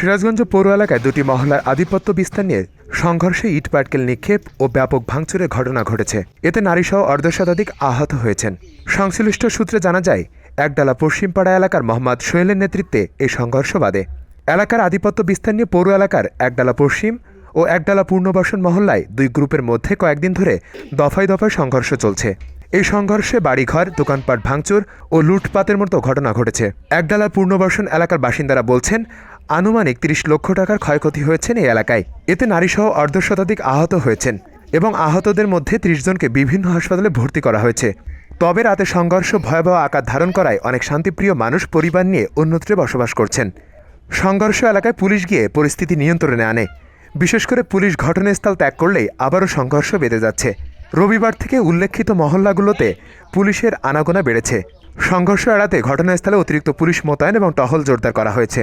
সিরাজগঞ্জ পৌর এলাকায় দুটি মহলার আধিপত্য বিস্তার নিয়ে সংঘর্ষে ইট, পাটকেল নিক্ষেপ ও ব্যাপক ভাঙচুরের ঘটনা ঘটেছে। এতে নারীসহ অর্ধ শতাধিক আহত হয়েছেন। সংশ্লিষ্ট সূত্রে জানা যায়, একডালা পশ্চিমপাড়া এলাকার মোহাম্মদ সোহেলের নেতৃত্বে এই সংঘর্ষ বাদে এলাকার আধিপত্য বিস্তার নিয়ে পৌর এলাকার একডালা পশ্চিম ও একডালা পূর্ণবাসন মহল্লায় দুই গ্রুপের মধ্যে কয়েকদিন ধরে দফায় দফায় সংঘর্ষ চলছে। এই সংঘর্ষে বাড়িঘর, দোকানপাট ভাঙচুর ও লুটপাতের মতো ঘটনা ঘটেছে। একডালার পূর্ণবাসন এলাকার বাসিন্দারা বলছেন আনুমানিক তিরিশ লক্ষ টাকার ক্ষয়ক্ষতি হয়েছেন এই এলাকায়। এতে নারীসহ অর্ধ শতাধিক আহত হয়েছেন এবং আহতদের মধ্যে ত্রিশ জনকে বিভিন্ন হাসপাতালে ভর্তি করা হয়েছে। তবে রাতে সংঘর্ষ, ভয়াবহ আকার ধারণ করায় অনেক শান্তিপ্রিয় মানুষ পরিবার নিয়ে অন্যত্রে বসবাস করছেন। সংঘর্ষ এলাকায় পুলিশ গিয়ে পরিস্থিতি নিয়ন্ত্রণে আনে। বিশেষ করে পুলিশ ঘটনাস্থল ত্যাগ করলেই আবারও সংঘর্ষ বেঁধে যাচ্ছে। রবিবার থেকে উল্লেখিত মহল্লাগুলোতে পুলিশের আনাগোনা বেড়েছে। সংঘর্ষ এড়াতে ঘটনাস্থলে অতিরিক্ত পুলিশ মোতায়েন এবং টহল জোরদার করা হয়েছে।